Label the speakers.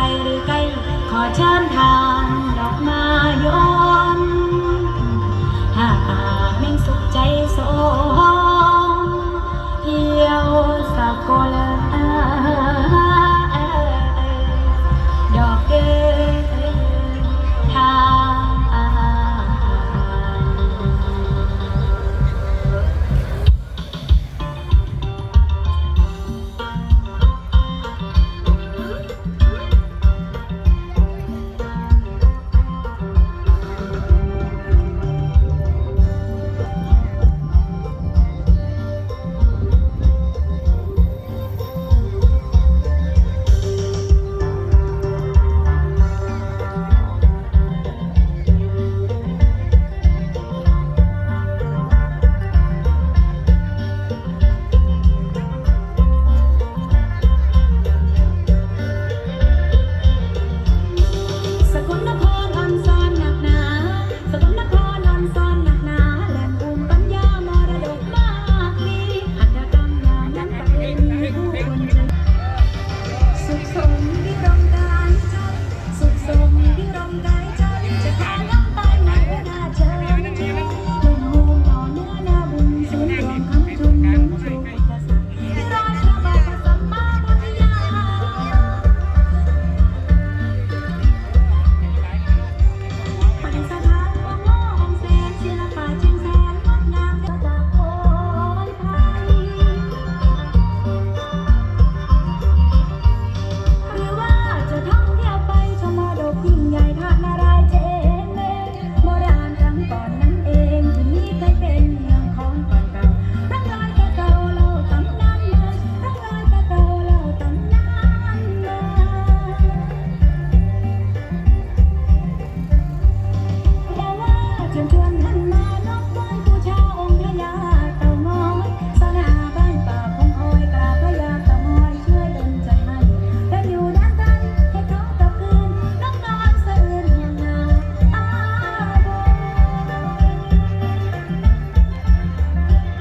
Speaker 1: ลหรือใกล้ขอเชิญทานดอกมาย้อนหากอาแม่งสุขใจโสเที่ยวสากล